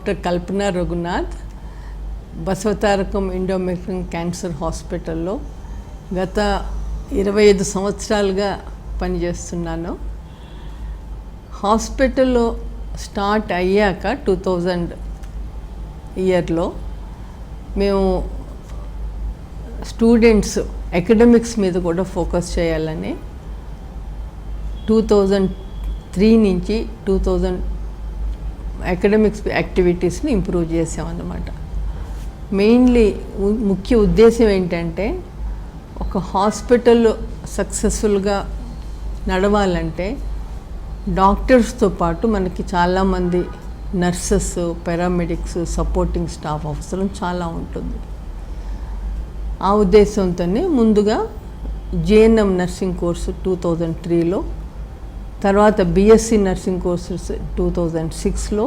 Doctor Kalpana Raghunath Basavatarakam Indo cancer హాస్పిటల్లో గత ఇరవై ఐదు సంవత్సరాలుగా పనిచేస్తున్నాను. హాస్పిటల్లో స్టార్ట్ అయ్యాక టూ థౌజండ్ ఇయర్లో మేము స్టూడెంట్స్ అకాడమిక్స్ మీద కూడా ఫోకస్ చేయాలని టూ థౌజండ్ త్రీ నుంచి టూ థౌజండ్ అకాడమిక్స్ యాక్టివిటీస్ని ఇంప్రూవ్ చేసామన్నమాట. మెయిన్లీ ముఖ్య ఉద్దేశం ఏంటంటే ఒక హాస్పిటల్ సక్సెస్ఫుల్గా నడవాలంటే డాక్టర్స్తో పాటు మనకి చాలామంది నర్సెస్ పారామెడిక్స్ సపోర్టింగ్ స్టాఫ్ అవసరం చాలా ఉంటుంది. ఆ ఉద్దేశంతోనే ముందుగా JNM nursing course two thousand త్రీలో తర్వాత BSc nursing courses two thousand సిక్స్లో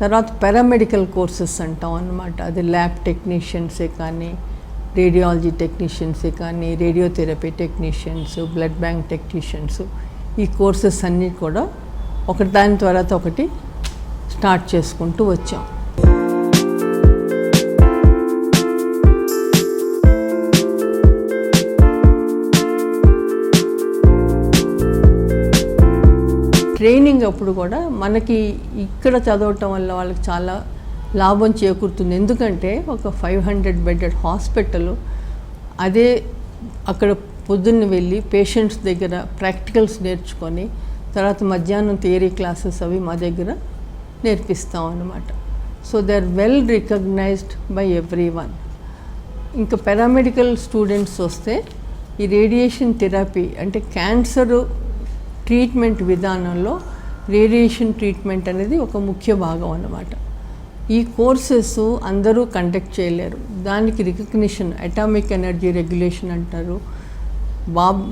తర్వాత పారామెడికల్ కోర్సెస్ అంటాం అన్నమాట. అది ల్యాబ్ టెక్నీషియన్సే కానీ రేడియాలజీ టెక్నీషియన్సే కానీ radiotherapy technicians blood bank technicians ఈ కోర్సెస్ అన్నీ కూడా ఒకటి దాని తర్వాత ఒకటి స్టార్ట్ చేసుకుంటూ వచ్చాం. ట్రైనింగ్ అప్పుడు కూడా మనకి ఇక్కడ చదవటం వల్ల వాళ్ళకి చాలా లాభం చేకూరుతుంది. ఎందుకంటే ఒక ఫైవ్ హండ్రెడ్ బెడ్డెడ్ హాస్పిటల్ అదే అక్కడ పొద్దున్న వెళ్ళి పేషెంట్స్ దగ్గర ప్రాక్టికల్స్ నేర్చుకొని తర్వాత మధ్యాహ్నం థియరీ క్లాసెస్ అవి మా దగ్గర నేర్పిస్తాం అన్నమాట so they are well recognised by everyone ఇంకా పారామెడికల్ స్టూడెంట్స్ వస్తే ఈ రేడియేషన్ థెరపీ అంటే క్యాన్సరు ట్రీట్మెంట్ విధానంలో రేడియేషన్ ట్రీట్మెంట్ అనేది ఒక ముఖ్య భాగం అన్నమాట. ఈ కోర్సెస్ అందరూ కండక్ట్ చేయలేరు. దానికి రికగ్నిషన్ అటామిక్ ఎనర్జీ రెగ్యులేషన్ అంటారు. బాబ్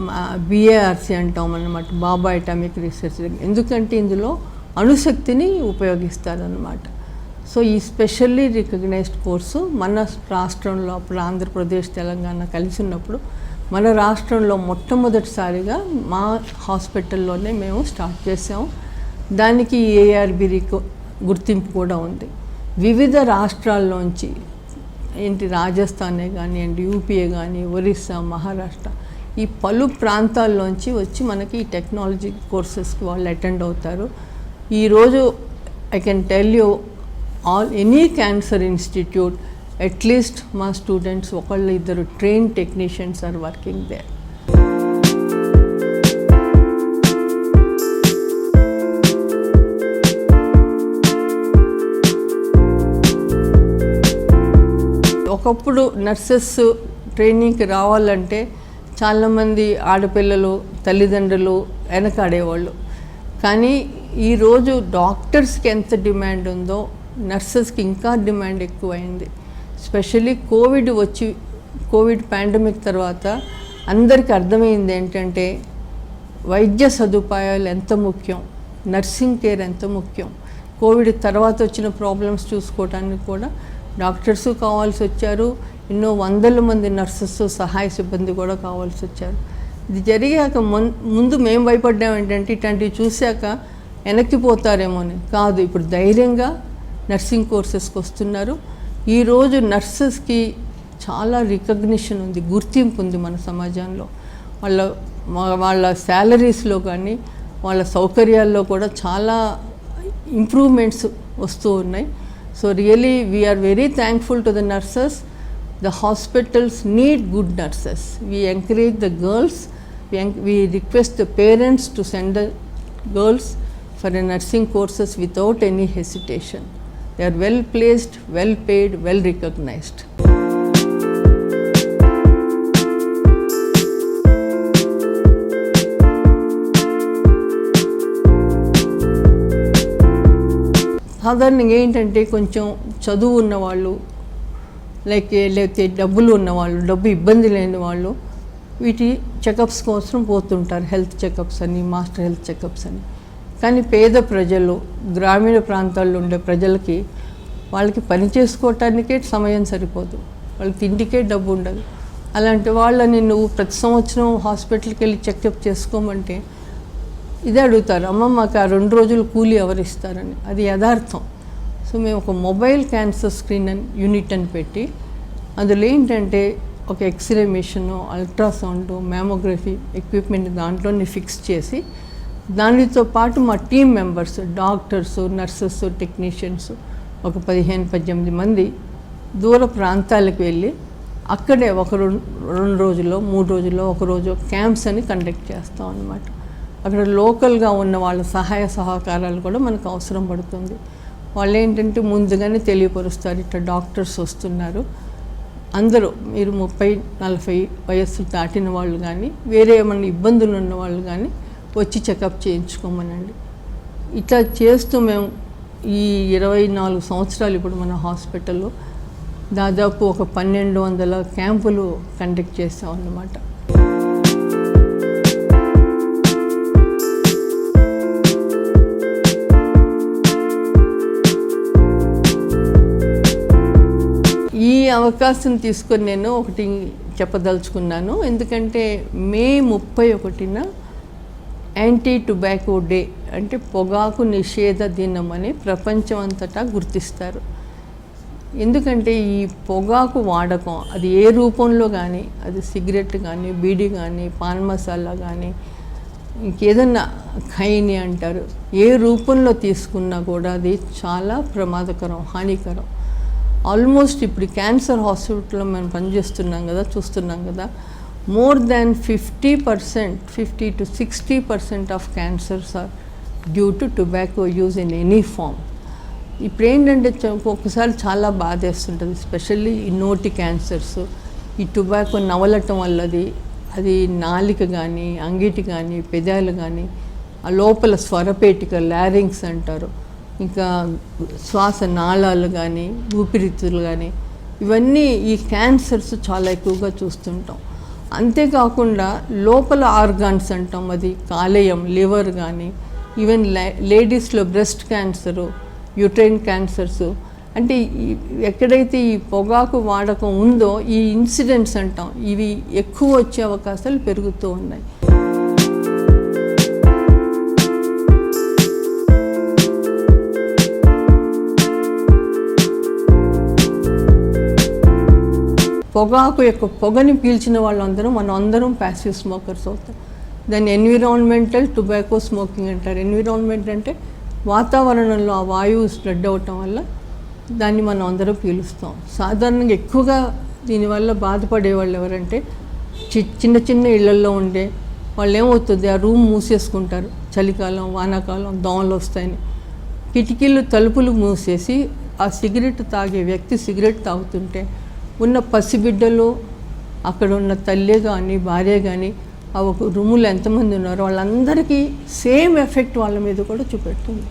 బిఏఆర్సి అంటాం అన్నమాట. బాబా అటామిక్ రీసెర్చ్ ఎందుకంటే ఇందులో అణుశక్తిని ఉపయోగిస్తారన్నమాట. సో ఈ స్పెషల్లీ రికగ్నైజ్డ్ కోర్సు మన రాష్ట్రంలో అప్పుడు ఆంధ్రప్రదేశ్ తెలంగాణ కలిసి ఉన్నప్పుడు మన రాష్ట్రంలో మొట్టమొదటిసారిగా మా హాస్పిటల్లోనే మేము స్టార్ట్ చేసాము దానికి ఏఆర్బి గుర్తింపు కూడా ఉంది. వివిధ రాష్ట్రాల్లోంచి ఏంటి రాజస్థానే కానివ్వండి యూపీఏ కానీ ఒరిస్సా మహారాష్ట్ర ఈ పలు ప్రాంతాల్లోంచి వచ్చి మనకి ఈ టెక్నాలజీ కోర్సెస్కి వాళ్ళు అటెండ్ అవుతారు. ఈరోజు I can tell you all any cancer institute at least మా స్టూడెంట్స్ ఒకళ్ళు ఇద్దరు train technicians are working there ఒకప్పుడు నర్సెస్ ట్రైనింగ్కి రావాలంటే చాలామంది ఆడపిల్లలు తల్లిదండ్రులు వెనకాడేవాళ్ళు. కానీ ఈరోజు డాక్టర్స్కి ఎంత డిమాండ్ ఉందో నర్సెస్కి ఇంకా డిమాండ్ ఎక్కువైంది. స్పెషల్లీ కోవిడ్ వచ్చి కోవిడ్ పాండమిక్ తర్వాత అందరికీ అర్థమైంది ఏంటంటే వైద్య సదుపాయాలు ఎంత ముఖ్యం నర్సింగ్ కేర్ ఎంత ముఖ్యం. కోవిడ్ తర్వాత వచ్చిన ప్రాబ్లమ్స్ చూసుకోవడానికి కూడా డాక్టర్స్ కావాల్సి వచ్చారు. ఎన్నో వందల మంది నర్సెస్ సహాయ సిబ్బంది కూడా కావాల్సి వచ్చారు. ఇది జరిగాక మున్ ముందు మేము భయపడ్డాం ఏంటంటే ఇట్లాంటివి చూశాక వెనక్కిపోతారేమో అని కాదు ఇప్పుడు ధైర్యంగా నర్సింగ్ కోర్సెస్కి వస్తున్నారు. ఈరోజు నర్సెస్కి చాలా రికగ్నిషన్ ఉంది గుర్తింపు ఉంది మన సమాజంలో. వాళ్ళ వాళ్ళ శాలరీస్లో కానీ వాళ్ళ సౌకర్యాల్లో కూడా చాలా ఇంప్రూవ్మెంట్స్ వస్తూ ఉన్నాయి. So really we're very thankful to the nurses. The hospitals need good nurses. We encourage the girls. We request the parents to send the girls for a nursing courses without any hesitation. They are well placed well paid well recognised సాధారణంగా ఏంటంటే కొంచెం చదువు ఉన్నవాళ్ళు like లేకపోతే డబ్బులు ఉన్నవాళ్ళు డబ్బు ఇబ్బంది లేని వాళ్ళు వీటి చెకప్స్ కోసం పోతుంటారు. హెల్త్ చెకప్స్ అని మాస్టర్ హెల్త్ చెకప్స్ అని. కానీ పేద ప్రజలు గ్రామీణ ప్రాంతాల్లో ఉండే ప్రజలకి వాళ్ళకి పని చేసుకోవటానికే సమయం సరిపోదు. వాళ్ళకి తిండికే డబ్బు ఉండదు. అలాంటి వాళ్ళని నువ్వు ప్రతి సంవత్సరం హాస్పిటల్కి వెళ్ళి చెకప్ చేసుకోమంటే ఇదే అడుగుతారు అమ్మ మాకు ఆ రెండు రోజులు కూలీ ఎవరిస్తారని. అది యథార్థం. సో సో మేము ఒక మొబైల్ క్యాన్సర్ స్క్రీన్ అని యూనిట్ అని పెట్టి అందులో ఏంటంటే ఒక x ray machine ultrasound mammography equipment దాంట్లోనే ఫిక్స్ చేసి దానితో పాటు మా team members doctors nurses technicians ఒక పదిహేను పద్దెనిమిది మంది దూర ప్రాంతాలకు వెళ్ళి అక్కడే ఒక రెండు రెండు రోజుల్లో మూడు రోజుల్లో ఒక రోజు క్యాంప్స్ అని కండక్ట్ చేస్తాం అన్నమాట. అక్కడ లోకల్గా ఉన్న వాళ్ళ సహాయ సహకారాలు కూడా మనకు అవసరం పడుతుంది. వాళ్ళు ఏంటంటే ముందుగానే తెలియపరుస్తారు ఇట్లా డాక్టర్స్ వస్తున్నారు. అందరూ మీరు ముప్పై నలభై వయస్సు దాటిన వాళ్ళు కానీ వేరే ఏమైనా ఇబ్బందులు ఉన్న వాళ్ళు కానీ వచ్చి చెకప్ చేయించుకోమనండి. ఇట్లా చేస్తూ మేము ఈ ఇరవై నాలుగు సంవత్సరాలు ఇప్పుడు మన హాస్పిటల్లో దాదాపు ఒక పన్నెండు వందల క్యాంపులు కండక్ట్ చేస్తాం అన్నమాట ఈ అవకాశం తీసుకొని నేను ఒకటి చెప్పదలుచుకున్నాను. ఎందుకంటే మే ముప్పై ఒకటిన యాంటీ టొబాకో డే అంటే పొగాకు నిషేధ దినం అని ప్రపంచం అంతటా గుర్తిస్తారు. ఎందుకంటే ఈ పొగాకు వాడకం అది ఏ రూపంలో కానీ అది సిగరెట్ కానీ బీడీ కానీ పాన్ మసాలా కానీ ఇంకేదన్నా ఖైని అంటారు ఏ రూపంలో తీసుకున్నా కూడా అది చాలా ప్రమాదకరం హానికరం. ఆల్మోస్ట్ ఇప్పుడు క్యాన్సర్ హాస్పిటల్లో మనం పనిచేస్తున్నాం కదా చూస్తున్నాం కదా more than fifty percent fifty to sixty percent of cancers are due to tobacco use in any form ఇప్పుడు ఏంటంటే ఒక్కొక్కసారి చాలా బాధేస్తుంటుంది స్పెషల్లీ ఈ నోటి క్యాన్సర్స్ ఈ టొబాకో నవలటం వల్లది అది నాలిక కానీ అంగిటి కానీ పెదాలు కానీ ఆ లోపల స్వరపేటిక లారింగ్స్ అంటారు. ఇంకా శ్వాస నాళాలు కానీ ఊపిరితిత్తులు కానీ ఇవన్నీ ఈ క్యాన్సర్స్ చాలా ఎక్కువగా చూస్తుంటాం. అంతేకాకుండా లోపల ఆర్గాన్స్ అంటాం అది కాలేయం లివర్ కానీ ఈవెన్ లేడీస్లో బ్రెస్ట్ క్యాన్సరు యూట్రైన్ క్యాన్సర్స్. అంటే ఎక్కడైతే ఈ పొగాకు వాడకం ఉందో ఈ ఇన్సిడెంట్స్ అంటాం ఇవి ఎక్కువ వచ్చే అవకాశాలు పెరుగుతూ ఉన్నాయి. పొగాకు యొక్క పొగని పీల్చిన వాళ్ళందరూ మనం అందరం ప్యాసివ్ స్మోకర్స్ అవుతాం. దాన్ని ఎన్విరాన్మెంటల్ టొబాకో స్మోకింగ్ అంటారు. ఎన్విరాన్మెంట్ అంటే వాతావరణంలో ఆ వాయువు స్ప్రెడ్ అవటం వల్ల దాన్ని మనం అందరం పీలుస్తాం. సాధారణంగా ఎక్కువగా దీనివల్ల బాధపడే వాళ్ళు ఎవరంటే చి- చిన్న చిన్న ఇళ్ళల్లో ఉండే వాళ్ళు ఏమవుతుంది ఆ రూమ్ మూసేసుకుంటారు. చలికాలం వానాకాలం దోమలు వస్తాయని. కిటికీలు తలుపులు మూసేసి ఆ సిగరెట్ తాగే వ్యక్తి సిగరెట్ తాగుతుంటే ఉన్న పసిబిడ్డలు అక్కడ ఉన్న తల్లే కానీ భార్య కానీ ఆ ఒక రూములో ఎంతమంది ఉన్నారో వాళ్ళందరికీ సేమ్ ఎఫెక్ట్ వాళ్ళ మీద కూడా చూపెడుతుంది.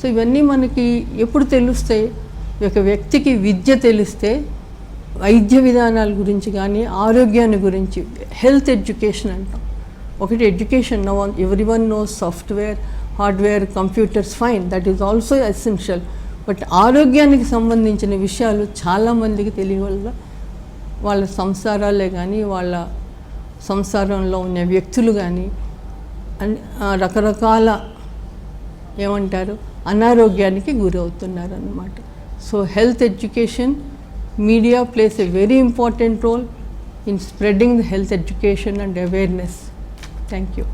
సో ఇవన్నీ మనకి ఎప్పుడు తెలుస్తాయి ఒక వ్యక్తికి విద్య తెలిస్తే వైద్య విధానాల గురించి కానీ ఆరోగ్యాన్ని గురించి హెల్త్ ఎడ్యుకేషన్ అంటాం. ఒకటి ఎడ్యుకేషన్ నో ఎవరి one no software hardware computers fine that is also essential. But ఆరోగ్యానికి సంబంధించిన విషయాలు చాలామందికి తెలియవల్ల వాళ్ళ సంసారాలే కానీ వాళ్ళ సంసారంలో ఉన్న వ్యక్తులు కానీ అన్ని రకరకాల ఏమంటారు అనారోగ్యానికి గురవుతున్నారు అన్నమాట so health education media plays a very important role in spreading the health education and awareness. Thank you.